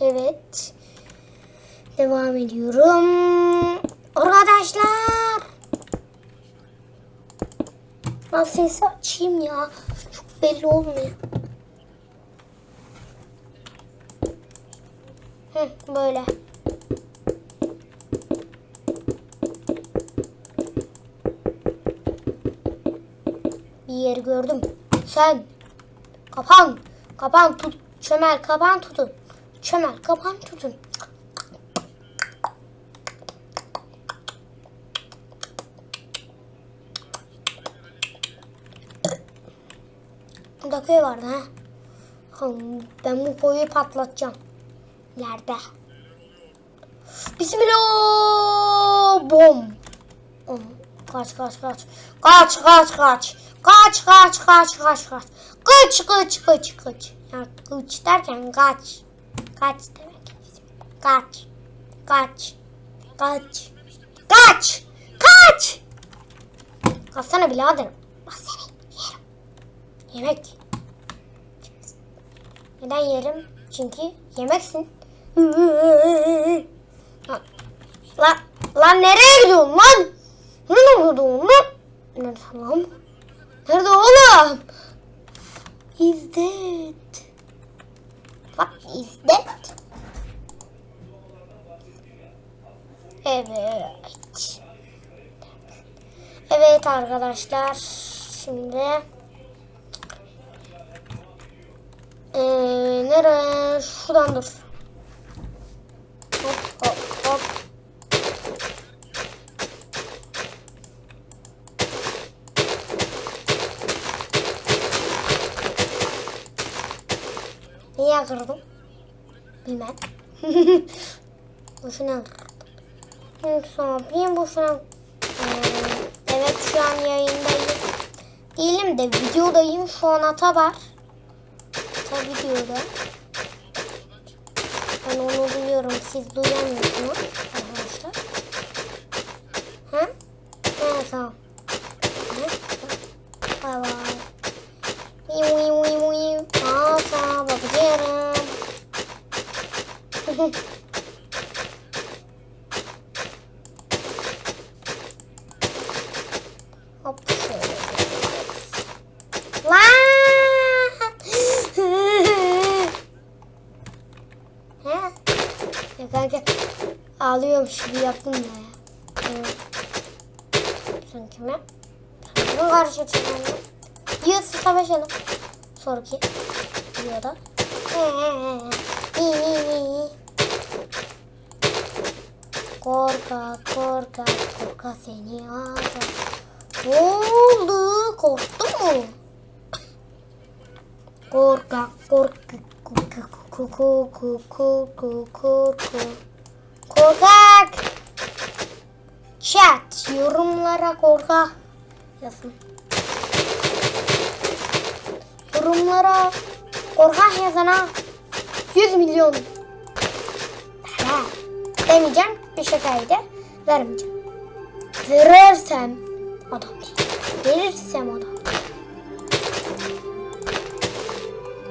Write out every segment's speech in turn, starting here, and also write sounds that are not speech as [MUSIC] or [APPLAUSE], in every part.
Evet. Devam ediyorum. Arkadaşlar. Ben sesi açayım ya. Çok belli olmuyor. Hı, böyle. Bir yeri gördüm. Sen. Kapan. Kapan tut. Çömel kapan tutun. Çömel kapan tutun. Burada köy vardı ha. Ben bu koyu patlatacağım. Nerede? Bismillah. Bom. Kaç kaç kaç. Kaç kaç kaç. Kaç kaç kaç kaç kaç. Kaç kaç kaç kaç. Ya kaç derken kaç. Kaç demek. Kaç. Kaç. Kaç. Kaç. Kaç. Kaçsana birader. Bak yerim. Yemek. Neden yerim? Çünkü yemeksin. Lan, lan lan? Nereye gidiyorsun lan? Nerede lan? Nerede oğlum? Is is that? Evet. Evet arkadaşlar. Şimdi ee, nereye? Şuradan dur. Hop hop hop. Niye kırdım? Bilmem. [LAUGHS] boşuna kırdım. Yapayım boşuna. Ee, evet şu an yayındayım. Değilim de videodayım. Şu an ata var. Ata videoda. Ben onu duyuyorum. Siz duyamıyorsunuz arkadaşlar. Ha? Evet tamam. Ha? Bay bay. Bakıyorum. Hop şöyle. Lan! He? Ya kanka ağlıyormuş gibi yaptın da ya. Sen kime? Kime karşı çıkıyorsun? Yiyorsa savaşalım. Sonraki videoda. [LAUGHS] Korkak korkak korkak seni atar. Ne oldu? Korktun mu? Korkak korkak korkak korkak korkak korkak korkak Chat yorumlara korkak yazın. Yorumlara korkak yazana 100 milyon. Ha, demeyeceğim bir şakaydı. Vermeyeceğim. Verirsem adam. Verirsem adam.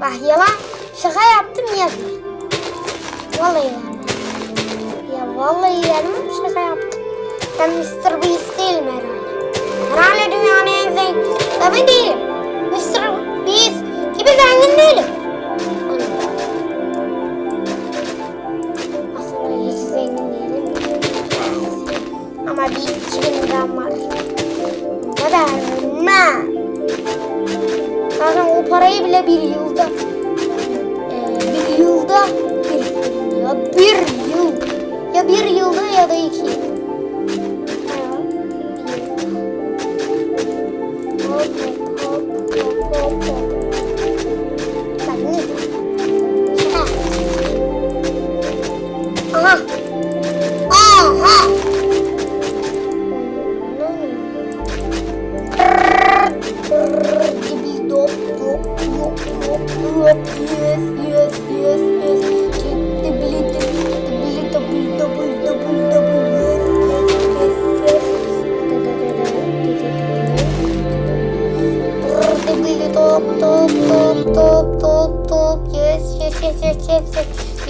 Bak yalan şaka yaptım yazma. Vallahi vermem. Ya vallahi vermem şaka yaptım. Ben Mr. Beast değilim herhalde. Herhalde dünyanın en zengin. Tabii değilim. Mr. Gibi zengin değilim. Aslında hiç zengin. Ama bir iki bin liram var. Kadar mı? Zaten o parayı bile bir yılda eee, bir yılda biriktirdim ya bir yıl ya bir yılda ya da iki yıl.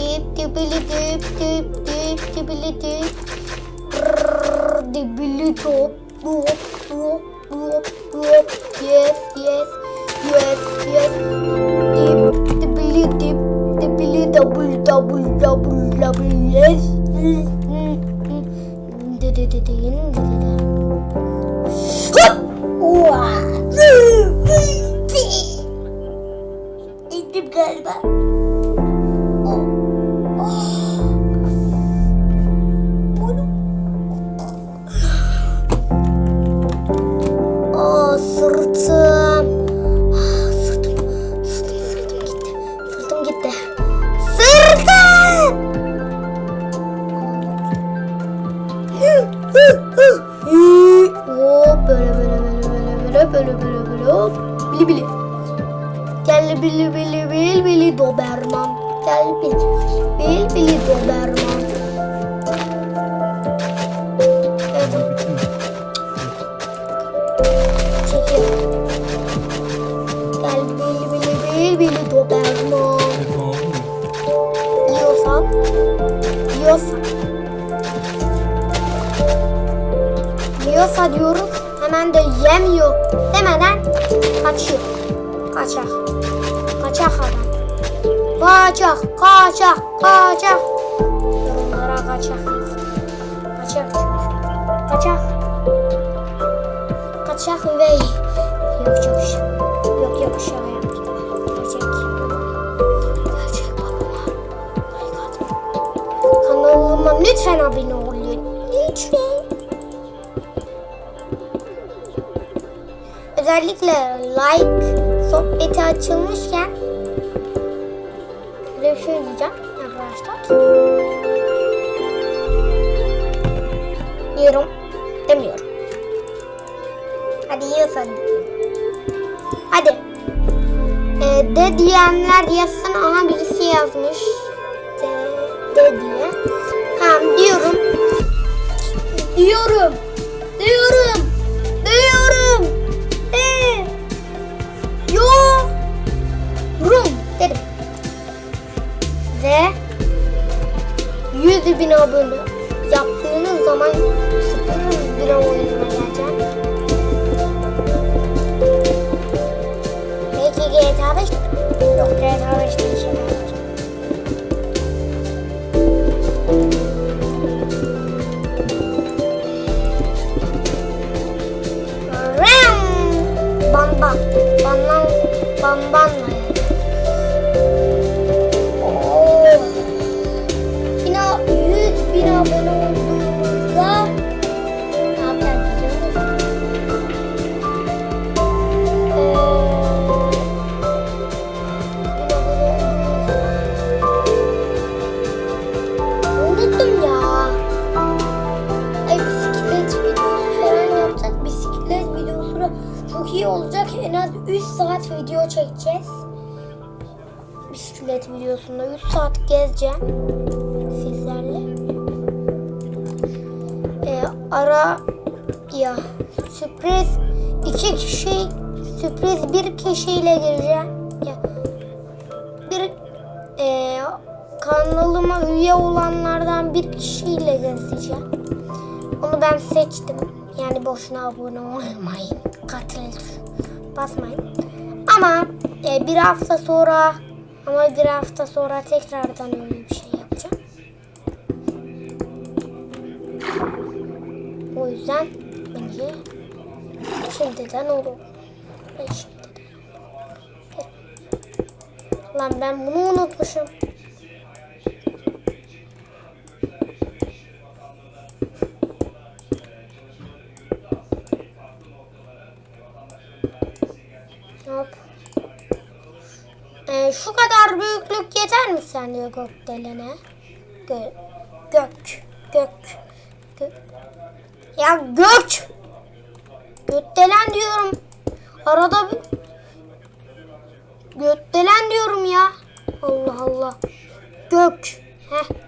Dip dibili dip dip dip dibili dip Rrrr, dibili top top top top top yes yes yes yes dip dibili dip dibili double double double double yes Di di di di di di di. Hop! Vaa! Gel bili bili bil bili doberman. Gel bil bil bili doberman. Evet. Gel bili bili bil bili doberman. Yiyorsan. Yiyorsan. Yiyorsa diyoruz. Hemen de yemiyor demeden kaçıyor. Kaçak. Kaçak adam. Kaçak, kaçak, kaçak. Yorumlara kaçak. Kaçak. Kaçak. Kaçak üvey. Yok şey. Yok yok şaka yaptım. Gerçek. Gerçek. Kanalıma lütfen abone olun. Lütfen. Özellikle like sohbeti açılmışken şöyle bir şey diyeceğim arkadaşlar. Diyorum. Demiyorum. Hadi yiyorsan. Hadi. Ee, de diyenler yazsın. Aha birisi yazmış. De, de diye. Tamam. Diyorum. Diyorum. Diyorum. 100 bin abone. Yaptığınız zaman 0 bin oyununa geleceğim. Belki GTA 5 yok GTA 5 değil Bisiklet videosunda 3 saat gezeceğim sizlerle. Ee, ara ya sürpriz iki kişi sürpriz bir kişiyle gireceğim. Ya, bir e, kanalıma üye olanlardan bir kişiyle gezeceğim. Onu ben seçtim. Yani boşuna abone olmayın. Katıl basmayın. Ama e, bir hafta sonra ama bir hafta sonra tekrardan öyle bir şey yapacağım. O yüzden bence şimdiden olur. Ben şimdiden. Lan ben bunu unutmuşum. Hop. Şu kadar büyüklük yeter mi sence gökdelene? Gö gök. Gök. Gök. Ya gök. Gökdelen diyorum. Arada bir... Gökdelen diyorum ya. Allah Allah. Gök. Heh.